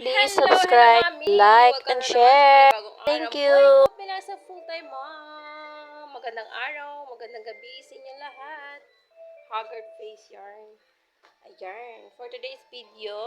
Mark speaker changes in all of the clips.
Speaker 1: Please
Speaker 2: Hello,
Speaker 1: subscribe, like, and share. Thank you.
Speaker 2: Hoy, Pila sa full-time mom. Magandang araw, magandang gabi sa inyo lahat. Haggard face yarn. Ayan, for today's video,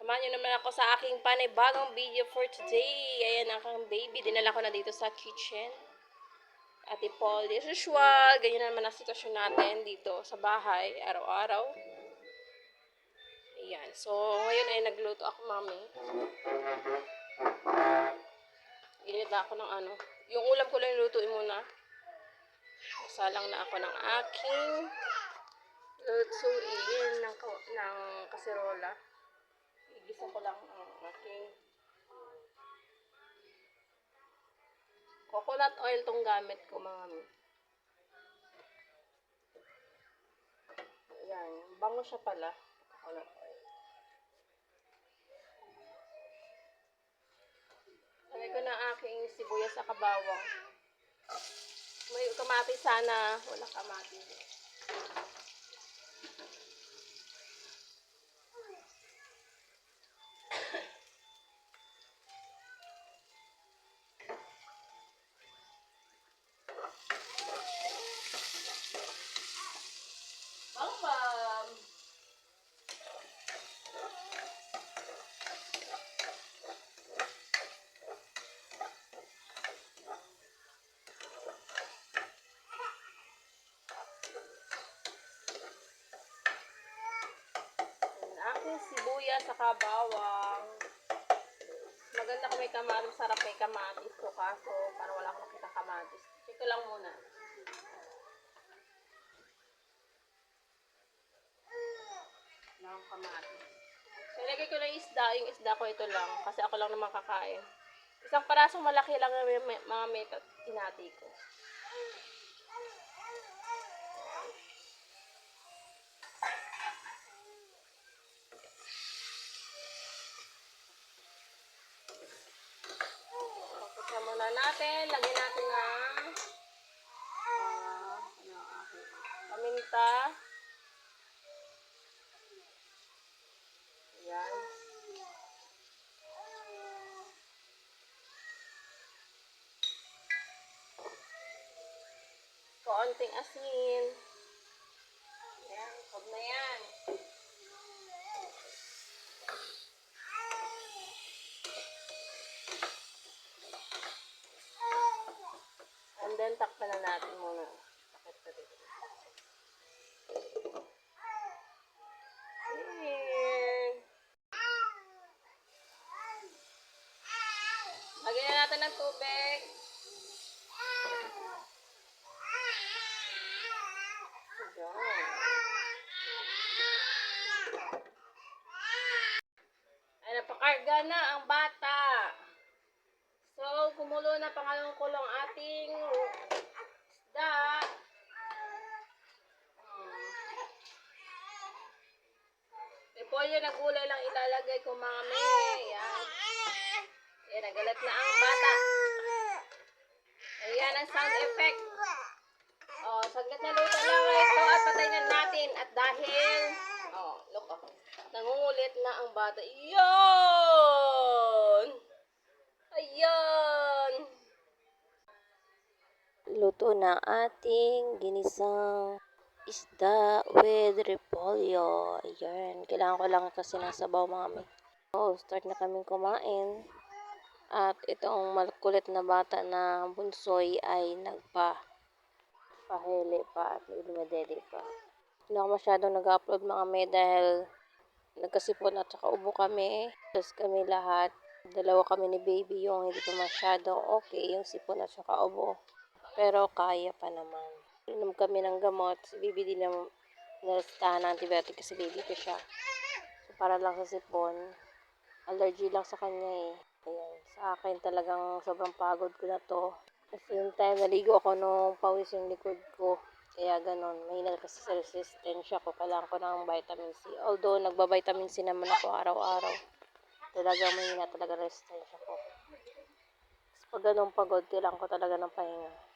Speaker 2: samahan nyo naman ako sa aking panibagong video for today. Ayan, ang aking baby, dinala ko na dito sa kitchen. Ate Paul, as usual, ganyan naman ang sitwasyon natin dito sa bahay, araw-araw. So, ngayon ay nagluto ako, mami. Init na ako ng ano. Yung ulam ko lang lutuin muna. Salang na ako ng aking lutuin ng, ng kaserola. Igisa ko lang ang aking coconut oil tong gamit ko, mami. Ayan. Bango siya pala. Coconut oil. Lagay ko ang aking sibuyas sa kabawang. May kamatis sana. Wala kamatis. Bang Ang aking sibuyas sa kabawang. Maganda kung may kamatis. Sarap may kamatis ko kaso parang wala akong makita kamatis. Ko lang muna. Wala akong kamatis. So, ko lang isda. Yung isda ko ito lang. Kasi ako lang naman kakain. Isang parasong malaki lang yung mga may tinati ko. Muna natin, lagyan natin ng ah, ano, paminta. Ayan. Kaunting asin. Ayan, huwag na yan. Then, takpan na natin muna. Takit pa. Ayan. Lagyan na natin ng tubig. Ayan. Ay, napakarga na ang bata. Kumulo na pangalawang kulong ating isda. Hmm. Repolyo na gulay lang ilalagay ko mga me. Yan. Yan, nagalat na ang bata. Ayan ang sound effect. Oh, saglit na luto lang ito at patay na natin. At dahil, oh, look oh, nangungulit na ang bata. Yun!
Speaker 1: Luto na ating ginisang isda with repolyo. Ayan. Kailangan ko lang kasi ng sabaw mga may. Oh, start na kaming kumain. At itong makulit na bata na bunsoy ay nagpa pahili pa at dumedede pa. Hindi ako masyadong nag-upload mga may dahil nagkasipon at saka ubo kami. Tapos kami lahat. Dalawa kami ni baby yung hindi pa masyadong okay yung sipon at saka ubo. Pero kaya pa naman. Inom kami ng gamot. Si baby din na nalastahan ng antibiotic kasi baby ko siya. So, para lang sa sipon. Allergy lang sa kanya eh. Ayan. Sa akin talagang sobrang pagod ko na to. At same time, naligo ako nung pawis yung likod ko. Kaya ganon. Mahina kasi sa resistensya ko. Kailangan ko ng vitamin C. Although, nagba-vitamin C naman ako araw-araw. Talagang mahina talaga resistensya ko. Tapos pag ganun pagod, kailangan ko talaga ng pahinga.